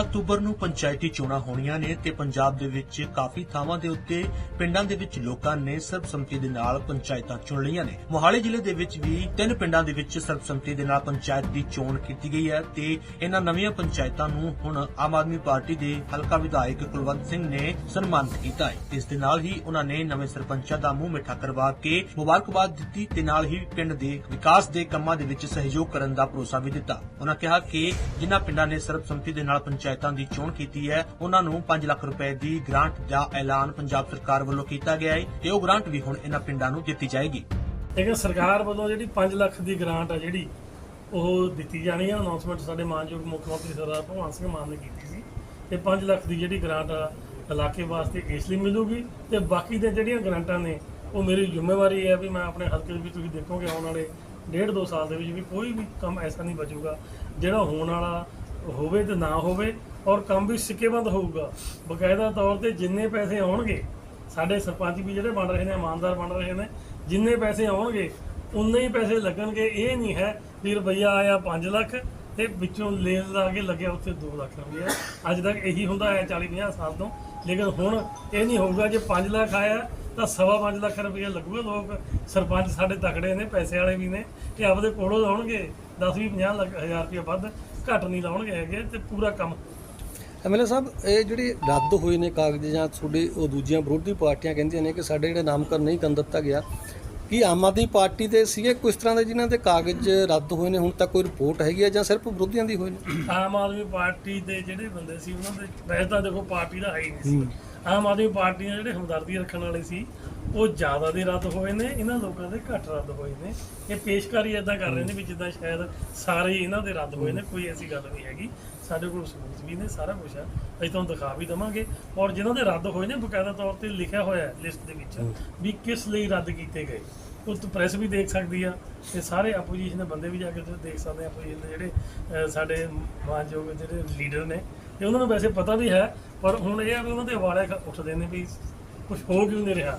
October ਨੂੰ ਪੰਚਾਇਤੀ ਚੋਣਾਂ ਹੋਣੀਆਂ ਨੇ ਤੇ ਪੰਜਾਬ ਦੇ ਵਿੱਚ ਕਾਫੀ ਥਾਵਾਂ ਦੇ ਉੱਤੇ ਪਿੰਡਾਂ ਦੇ ਵਿੱਚ ਲੋਕਾਂ ਨੇ ਸਰਬਸੰਮਤੀ ਦੇ ਨਾਲ ਪੰਚਾਇਤਾਂ ਚੁਣ ਲਈਆਂ ਨੇ। ਮੋਹਾਲੀ ਜ਼ਿਲ੍ਹੇ ਦੇ ਵਿੱਚ ਵੀ ਤਿੰਨ ਪਿੰਡਾਂ ਦੇ ਵਿੱਚ ਸਰਬਸੰਮਤੀ ਦੇ ਨਾਲ ਪੰਚਾਇਤ ਦੀ ਚੋਣ ਕੀਤੀ ਗਈ ਹੈ ਤੇ ਇਹਨਾਂ ਨਵੀਆਂ ਪੰਚਾਇਤਾਂ ਨੂੰ ਹੁਣ ਆਮ ਆਦਮੀ ਪਾਰਟੀ ਦੇ ਹਲਕਾ ਵਿਧਾਇਕ ਕੁਲਵੰਤ ਸਿੰਘ ਨੇ ਸਨਮਾਨਿਤ ਕੀਤਾ ਹੈ। ਇਸ ਦੇ ਨਾਲ ਹੀ ਉਹਨਾਂ ਨੇ ਨਵੇਂ ਸਰਪੰਚਾਂ ਦਾ ਮੂੰਹ ਮਿੱਠਾ ਕਰਵਾ ਕੇ ਮੁਬਾਰਕਬਾਦ ਦਿੱਤੀ ਤੇ ਨਾਲ ਹੀ ਪਿੰਡ ਦੇ ਵਿਕਾਸ ਦੇ ਕੰਮਾਂ ਦੇ ਵਿੱਚ ਸਹਿਯੋਗ ਕਰਨ ਦਾ ਭਰੋਸਾ ਵੀ ਦਿੱਤਾ। ਉਹਨਾਂ ਕਿਹਾ ਕਿ ਜਿਨ੍ਹਾਂ ਪਿੰਡਾਂ ਨੇ ਸਰਬਸੰਮਤੀ ਦੇ ਨਾਲ ਪੰਚਾਇਤਾਂ ਦੀ ਚੋਣ ਕੀਤੀ ਹੈ। ਉਹਨਾਂ ਨੂੰ 5 ਲੱਖ ਰੁਪਏ ਦੀ ਗ੍ਰਾਂਟ ਦਾ ਐਲਾਨ ਪੰਜਾਬ ਸਰਕਾਰ ਵੱਲੋਂ ਕੀਤਾ ਗਿਆ ਹੈ ਤੇ ਉਹ ਗ੍ਰਾਂਟ ਵੀ ਹੁਣ ਇਹਨਾਂ ਪਿੰਡਾਂ ਨੂੰ ਦਿੱਤੀ ਜਾਏਗੀ। ਲੇਕਿਨ ਸਰਕਾਰ ਵੱਲੋਂ ਜਿਹੜੀ 5 ਲੱਖ ਦੀ ਗ੍ਰਾਂਟ ਆ ਜਿਹੜੀ, ਉਹ ਦਿੱਤੀ ਜਾਣੀ ਹੈ ਅਨਾਉਂਸਮੈਂਟ ਸਾਡੇ ਮਾਨਯੋਗ ਮੁੱਖ ਮੰਤਰੀ ਸਰਦਾਰ ਭਗਵੰਤ ਸਿੰਘ ਮਾਨ ਨੇ ਕੀਤੀ ਸੀ ਤੇ 5 ਲੱਖ ਦੀ ਜਿਹੜੀ ਗ੍ਰਾਂਟ ਆ, ਇਲਾਕੇ ਵਾਸਤੇ ਇਸ ਲਈ ਮਿਲੂਗੀ ਤੇ ਬਾਕੀ ਦੇ ਜਿਹੜੀਆਂ ਗ੍ਰਾਂਟਾਂ ਨੇ, ਉਹ ਮੇਰੀ ਜ਼ਿੰਮੇਵਾਰੀ ਹੈ ਵੀ ਮੈਂ ਆਪਣੇ ਹਲਕੇ ਵਿੱਚ ਤੁਸੀਂ ਦੇਖੋਗੇ, ਆਉਣ ਵਾਲੇ ਡੇਢ ਦੋ ਸਾਲ ਦੇ ਵਿੱਚ ਵੀ ਕੋਈ ਵੀ ਕੰਮ ਐਸਾ ਨਹੀਂ ਬਚੂਗਾ ਜਿਹੜਾ ਹੋਣ ਵਾਲਾ ਹੋਵੇ ਤੇ ਨਾ ਹੋਵੇ ਔਰ ਕੰਮ ਵੀ ਸਿੱਕੇਬੰਦ ਹੋਊਗਾ। ਬਕਾਇਦਾ ਤੌਰ ਤੇ ਜਿੰਨੇ ਪੈਸੇ ਆਉਣਗੇ, ਸਾਡੇ ਸਰਪੰਚ ਵੀ ਜਿਹੜੇ ਬਣ ਰਹੇ ਨੇ, ਇਮਾਨਦਾਰ ਬਣ ਰਹੇ ਨੇ, ਜਿੰਨੇ ਪੈਸੇ ਆਉਣਗੇ, ਉਨੇ ਹੀ ਪੈਸੇ ਲੱਗਣਗੇ। ਇਹ ਨਹੀਂ ਹੈ ਵੀ ਰੁਪਈਆ ਆਇਆ 5 ਲੱਖ ਤੇ ਵਿੱਚੋਂ ਲੇਨ ਲਾ ਕੇ ਲੱਗਿਆ ਉੱਥੇ 2 ਲੱਖ ਰੁਪਈਆ। ਅੱਜ ਤੱਕ ਇਹੀ ਹੁੰਦਾ ਹੈ 40 50 ਸਾਲ ਤੋਂ। ਲੇਕਿਨ ਹੁਣ ਇਹ ਨਹੀਂ ਹੋਊਗਾ ਜੇ 5 ਲੱਖ ਆਇਆ ਤਾਂ ਸਵਾ 5 ਲੱਖ ਰੁਪਈਆ ਲੱਗੂਗਾ ਲੋਕ। ਸਰਪੰਚ ਸਾਡੇ ਤਕੜੇ ਨੇ, ਪੈਸੇ ਵਾਲੇ ਵੀ ਨੇ। ਤੇ ਆਪਦੇ ਕੋਲੋਂ ਲਾਉਣਗੇ। 10 ਵੀ 50 ਲੱਖ ਹਜ਼ਾਰ ਰੁਪਈਆ ਵੱਧ ਘੱਟ ਨਹੀਂ ਲਾਉਣਗੇ ਹੈਗੇ ਤੇ ਪੂਰਾ ਕੰਮ। ਐਮਐਲਏ ਸਾਹਿਬ ਇਹ ਜਿਹੜੇ ਰੱਦ ਹੋਏ ਨੇ ਕਾਗਜ਼ ਜਾਂ ਤੁਹਾਡੇ ਉਹ ਦੂਜੀਆਂ ਵਿਰੋਧੀ ਪਾਰਟੀਆਂ ਕਹਿੰਦੀਆਂ ਨੇ ਕਿ ਸਾਡੇ ਜਿਹੜੇ ਨਾਮਕਰਨ ਨਹੀਂ ਕਰਨ ਦਿੱਤਾ ਗਿਆ ਕੀ ਆਮ ਆਦਮੀ ਪਾਰਟੀ ਦੇ ਸੀਗੇ ਇਸ ਤਰ੍ਹਾਂ ਦੇ ਜਿਨ੍ਹਾਂ ਦੇ ਕਾਗਜ਼ ਰੱਦ ਹੋਏ ਨੇ ਹੁਣ ਤੱਕ ਕੋਈ ਰਿਪੋਰਟ ਹੈਗੀ ਹੈ ਜਾਂ ਸਿਰਫ ਵਿਰੋਧੀਆਂ ਦੀ ਹੋਏ ਨੇ? ਆਮ ਆਦਮੀ ਪਾਰਟੀ ਦੇ ਜਿਹੜੇ ਬੰਦੇ ਸੀ ਉਹਨਾਂ ਦੇ ਵੈਸੇ ਤਾਂ ਦੇਖੋ ਪਾਰਟੀ ਦਾ ਹੈ ਹੀ ਨਹੀਂ ਸੀ। ਆਮ ਆਦਮੀ ਪਾਰਟੀ ਦੇ ਜਿਹੜੇ ਹਮਦਰਦੀ ਰੱਖਣ ਵਾਲੇ ਸੀ ਉਹ ਜ਼ਿਆਦਾ ਦੇ ਰੱਦ ਹੋਏ ਨੇ ਇਹਨਾਂ ਲੋਕਾਂ ਦੇ ਘੱਟ ਰੱਦ ਹੋਏ ਨੇ। ਇਹ ਪੇਸ਼ਕਾਰੀ ਇਦਾਂ ਕਰ ਰਹੇ ਨੇ ਵੀ ਜਿੱਦਾਂ ਸ਼ਾਇਦ ਸਾਰੇ ਇਹਨਾਂ ਦੇ ਰੱਦ ਹੋਏ ਨੇ ਕੋਈ ਐਸੀ ਗੱਲ ਨਹੀਂ ਹੈਗੀ। ਸਾਡੇ ਕੋਲ ਸਬੂਤ ਵੀ ਨੇ ਸਾਰਾ ਕੁਝ ਹੈ ਅਸੀਂ ਤੁਹਾਨੂੰ ਦਿਖਾ ਵੀ ਦਵਾਂਗੇ। ਔਰ ਜਿਨ੍ਹਾਂ ਦੇ ਰੱਦ ਹੋਏ ਨੇ ਬਕਾਇਦਾ ਤੌਰ ਤੇ ਲਿਖਿਆ ਹੋਇਆ ਹੈ ਲਿਸਟ ਦੇ ਵਿੱਚ ਵੀ ਕਿਸ ਲਈ ਰੱਦ ਕੀਤੇ ਗਏ। ਉਹ ਤੋਂ ਪ੍ਰੈਸ ਵੀ ਦੇਖ ਸਕਦੀ ਆ ਤੇ ਸਾਰੇ ਆਪੋਜੀਸ਼ਨ ਦੇ ਬੰਦੇ ਵੀ ਜਾ ਕੇ ਦੇਖ ਸਕਦੇ ਆ ਆਪੋਜੀਸ਼ਨ ਦੇ ਜਿਹੜੇ ਸਾਡੇ ਮਾਨਯੋਗ ਜਿਹੜੇ ਲੀਡਰ ਨੇ। ਤੇ ਉਹਨਾਂ ਨੂੰ ਵੈਸੇ ਪਤਾ ਵੀ ਹੈ ਪਰ ਹੁਣ ਇਹ ਆ ਵੀ ਉਹਨਾਂ ਦੇ ਹਵਾਲੇ ਉੱਠਦੇ ਨੇ ਵੀ ਕੁਝ ਹੋ ਕਿਉਂ ਨਹੀਂ ਰਿਹਾ।